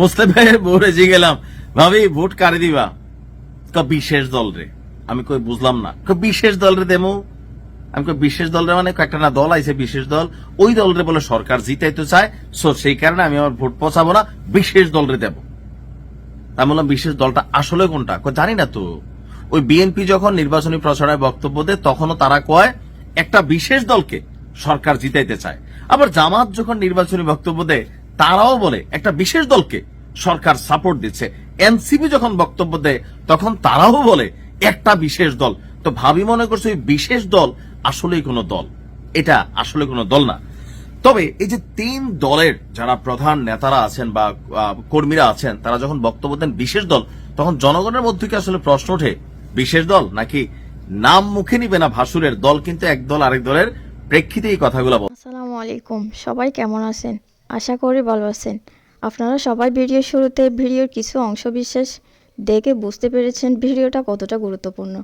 মুসলিম ভাইয়ের বউরে জি গেলাম। ভাবি, ভোট কারে দিবা? ক বিশেষ দল রে। আমি কই, বুঝলাম না। বিশেষ দল রে দেমু। আমি কই, বিশেষ দল রে মানে কয়েকটা না দল আইছে বিশেষ দল। ওই দল রে বলে সরকার জিতাইতে চায়, সো সেই কারণে আমি আমার ভোট পচাবো না, বিশেষ দল রে দেবো। আমি বললাম বিশেষ দলটা আসলে কোনটা? জানি না তো। ওই বিএনপি যখন নির্বাচনী প্রচারে বক্তব্য দেয়, তখনও তারা কয়, একটা বিশেষ দলকে সরকার জিতাইতে চায়। আবার জামাত যখন নির্বাচনী বক্তব্য দেয় তারাও বলে একটা বিশেষ দলকে সরকার সাপোর্ট দিচ্ছে। এনসিপি যখন বক্তব্য দেয়, তখন তারাও বলে একটা বিশেষ দল। তো ভাবি মনে করছে ওই বিশেষ দল আসলেই কোনো দল। এটা আসলে কোনো দল না। তবে এই যে তিন দলের যারা প্রধান নেতারা আছেন বা কর্মীরা আছেন, তারা যখন বক্তব্য দেন বিশেষ দল, তখন জনগণের মধ্যে কি আসলে প্রশ্ন ওঠে? বিশেষ দল? নাকি নাম মুখে নিবে না ভাসুরের দল, কিন্তু এক দল আরেক দলের প্রেক্ষিতে এই কথাগুলো আসসালামু আলাইকুম। সবাই কেমন আছেন? আশা করি ভালো আছেন। আপনারা সবাই ভিডিও শুরুতে ভিডিওর কিছু অংশ বিশেষ দেখে বুঝতে পেরেছেন ভিডিওটা কতটা গুরুত্বপূর্ণ।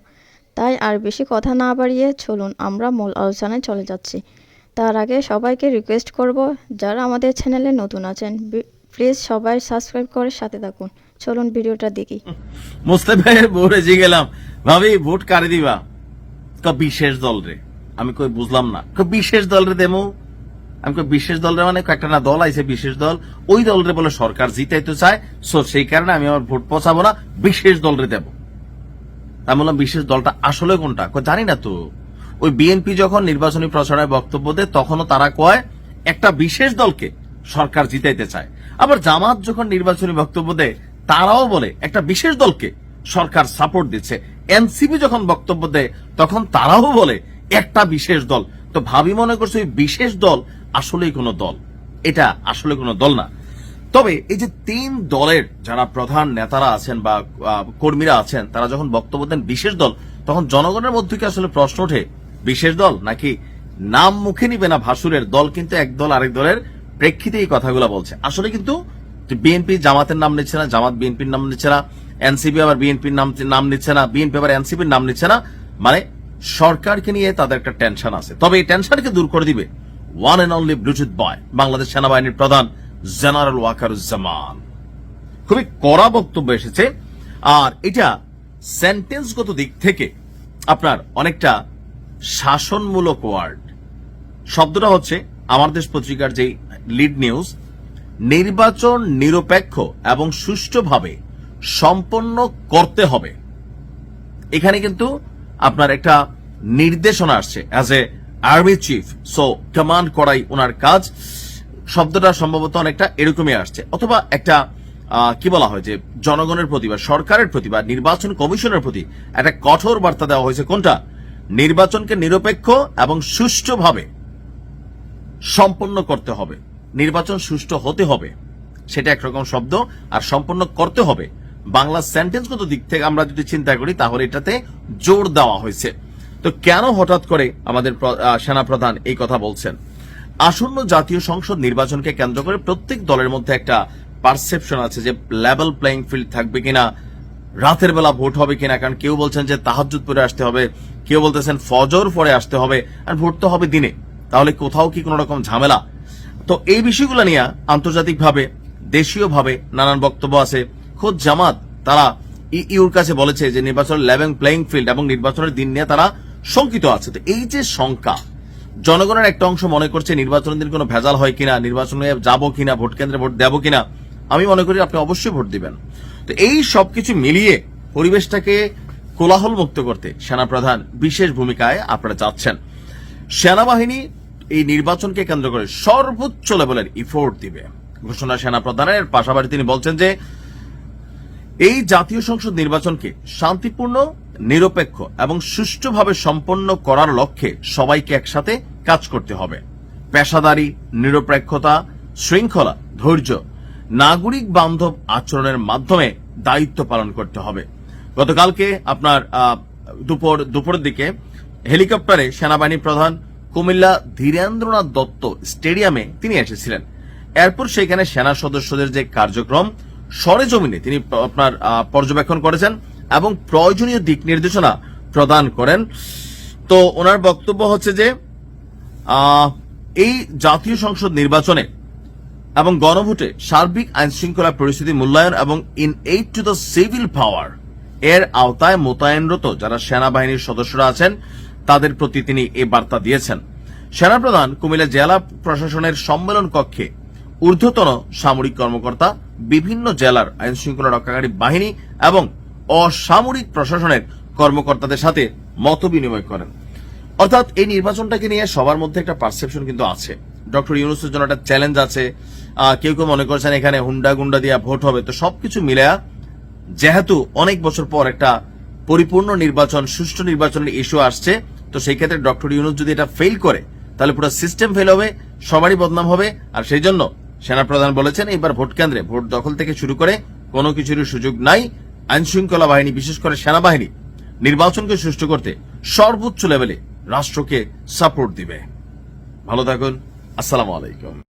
তাই আর বেশি কথা না বাড়িয়ে চলুন আমরা মূল আলোচনায় চলে যাচ্ছি। তার আগে সবাইকে রিকোয়েস্ট করব, যারা আমাদের চ্যানেলে নতুন আছেন প্লিজ সবাই সাবস্ক্রাইব করে সাথে থাকুন। চলুন ভিডিওটা দেখি। ভাইয়ের বউরে জি গেলাম। ভাবি, ভোট কারে দিবা? বিশেষ দল রে। আমি কই বুঝলাম না। বিশেষ দল রে দেমু? আমি বিশেষ দল রে মানে কয়েকটা না দল আইছে, বিশেষ দল। ওই দল রে বলে সরকার জিতাইতে চায়, সো সেই কারণে আমি আমার ভোট পচাবো না, বিশেষ দল রে দেবো। আমি বললাম, বিশেষ দলটা আসলে কোনটা? জানি না তো। ওই বিএনপি যখন নির্বাচনী প্রচারে বক্তব্য দেয়, তখনও তারা কয়, একটা বিশেষ দলকে সরকার জিতাইতে চায়। আবার জামাত যখন নির্বাচনী বক্তব্য দেয়, তারাও বলে, একটা বিশেষ দলকে সরকার সাপোর্ট দিচ্ছে। এনসিপি যখন বক্তব্য দেয়, তখন তারাও বলে, একটা বিশেষ দল। তো ভাবি মনে করছে ওই বিশেষ দল আসলেই কোনো দল। এটা আসলে কোনো দল না। তবে এই যে তিন দলের যারা প্রধান নেতারা আছেন বা কর্মীরা আছেন, তারা যখন বক্তব্য দেন বিশেষ দল, তখন জনগণের মধ্যে কি আসলে প্রশ্ন ওঠে? বিশেষ দল? নাকি নাম মুখে নিবে না ভাসুরের দল, কিন্তু এক দল আরেক দলের প্রেক্ষিতে এই কথাগুলো বলছে? আসলে কিন্তু বিএনপি জামাতের নাম নিচ্ছে না, জামাত বিএনপির নাম নিচ্ছে না, এনসিপি আবার বিএনপির নাম নাম নিচ্ছে না, বিএনপি আবার এনসিপির নাম নিচ্ছে না। মানে সরকারকে নিয়ে তাদের একটা টেনশন আছে। তবে এই টেনশনকে দূর করে দিবে। One and only Bluetooth boy Bangladesh সেনাবাহিনীর প্রধান জেনারেল ওয়াকারুজ্জামান খুবই কড়া বক্তব্য এসেছে। আর এটা সেন্টেন্সগত দিক থেকে আপনার অনেকটা শাসনমূলক ওয়ার্ড শব্দটা হচ্ছে আমার দেশ পত্রিকার যে লিড নিউজ নির্বাচন নিরপেক্ষ এবং সুষ্ঠুভাবে সম্পন্ন করতে হবে। এখানে কিন্তু আপনার একটা নির্দেশনা আসছে as a army chief so command করাই ওনার কাজ। শব্দটা সম্ভবত অনেকটা এরকমই আসছে। অথবা একটা কি বলা হয় যে, জনগণের প্রতি বা সরকারের প্রতি বা নির্বাচন কমিশনের প্রতি একটা কঠোর বার্তা দেওয়া হয়েছে। কোনটা? নির্বাচনকে নিরপেক্ষ এবং সুষ্ঠুভাবে সম্পন্ন করতে হবে। নির্বাচন সুষ্ঠু হতে হবে। সেটা একরকম শব্দ। আর সম্পন্ন করতে হবে। বাংলা সেন্টেন্সগত দিক থেকে আমরা যদি চিন্তা করি, তাহলে এটাতে জোর দেওয়া হয়েছে। তো কেন হঠাৎ করে আমাদের সেনাপ্রধান এই কথা বলছেন? আসন্ন জাতীয় সংসদ নির্বাচনকে কেন্দ্র করে প্রত্যেক দলের মধ্যে একটা পারসেপশন আছে যে লেভেল প্লেইং ফিল্ড থাকবে কিনা, রাতের বেলা ভোট হবে কিনা, কারণ কেউ বলছেন যে তাহাজুদ পরে আসতে হবে, কেউ বলতেছেন ফজর পরে আসতে হবে, আর ভোট তো হবে দিনে। তাহলে কোথাও কি কোনো রকম ঝামেলা? তো এই বিষয়গুলো নিয়ে আন্তর্জাতিকভাবে, দেশীয়ভাবে নানান বক্তব্য আছে। খোদ জামাত, তারা ইউর কাছে বলেছে যে নির্বাচনের লেভেল প্লেইং ফিল্ড এবং নির্বাচনের দিন নিয়ে তারা শঙ্কিত আছে। তো এই যে শঙ্কা, জনগণের একটা অংশ মনে করছে নির্বাচনের দিন কোনো ভেজাল হয় কিনা, নির্বাচনে যাব কিনা, ভোট কেন্দ্রে ভোট দেব কিনা, আমি মনে করি আপনি অবশ্যই ভোট দিবেন। তো এই সবকিছু মিলিয়ে পরিবেশটাকে কোলাহল মুক্ত করতে সেনাপ্রধান বিশেষ ভূমিকায় আপনারা যাচ্ছেন। সেনাবাহিনী এই নির্বাচনকে কেন্দ্র করে সর্বোচ্চ লেভেলের ইফোর্ট দিবে। ঘোষণা সেনাপ্রধানের, পাশাপাশি তিনি বলছেন যে এই জাতীয় সংসদ নির্বাচনকে শান্তিপূর্ণ নিরপেক্ষ এবং সুষ্ঠুভাবে সম্পন্ন করার লক্ষ্যে সবাইকে একসাথে কাজ করতে হবে। পেশাদারি, নিরপেক্ষতা, শৃঙ্খলা, ধৈর্য, নাগরিক বান্ধব আচরণের মাধ্যমে দায়িত্ব পালন করতে হবে। গতকালকে আপনার দুপুর, দুপুরের দিকে হেলিকপ্টারে সেনাবাহিনী প্রধান কুমিল্লা ধীরেন্দ্রনাথ দত্ত স্টেডিয়ামে তিনি এসেছিলেন। এরপর সেখানে সেনা সদস্যদের যে কার্যক্রম, সরেজমিনে তিনি আপনার পর্যবেক্ষণ করেছেন। এবং প্রয়োজনীয় দিক নির্দেশনা প্রদান করেন। তো ওনার বক্তব্য হচ্ছে যে এই জাতীয় সংসদ নির্বাচনে এবং গণভোটে সার্বিক আইন শৃঙ্খলা পরিস্থিতি মূল্যায়ন এবং in aid to the civil power এর আওতায় মোতায়েনরত যারা সেনাবাহিনীর সদস্যরা আছেন, তাদের প্রতি তিনি এ বার্তা দিয়েছেন। সেনাপ্রধান কুমিল্লা জেলা প্রশাসনের সম্মেলন কক্ষে ঊর্ধ্বতন সামরিক কর্মকর্তা, বিভিন্ন জেলার আইন শৃঙ্খলা রক্ষাকারী বাহিনী এবং অসামরিক প্রশাসনের কর্মকর্তাদের সাথে মত বিনিময় করেন। অর্থাৎ এই নির্বাচনটাকে নিয়ে সবার মধ্যে একটা পারসেপশন কিন্তু আছে। ডক্টর ইউনুসের জন্য একটা চ্যালেঞ্জ আছে। কেউ কেউ মনে করছেন এখানে হুন্ডা গুন্ডা দিয়া ভোট হবে। তো সবকিছু মিলায়া যেহেতু অনেক বছর পর একটা পরিপূর্ণ নির্বাচন, সুষ্ঠু নির্বাচনের ইস্যু আসছে, তো সেই ক্ষেত্রে ডক্টর ইউনুস যদি এটা ফেল করে, তাহলে পুরো সিস্টেম ফেল হবে, সবারই বদনাম হবে। আর সেই জন্য সেনাপ্রধান বলেছেন, এবার ভোট কেন্দ্রে ভোট দখল থেকে শুরু করে কোনো কিছুরই সুযোগ নাই। আইন শৃঙ্খলা বাহিনী, বিশেষ করে সেনাবাহিনী, নির্বাচনকে সুষ্ঠু করতে সর্বোচ্চ লেভেলে রাষ্ট্রকে সাপোর্ট দিবে। ভালো থাকুন। আসসালামু আলাইকুম।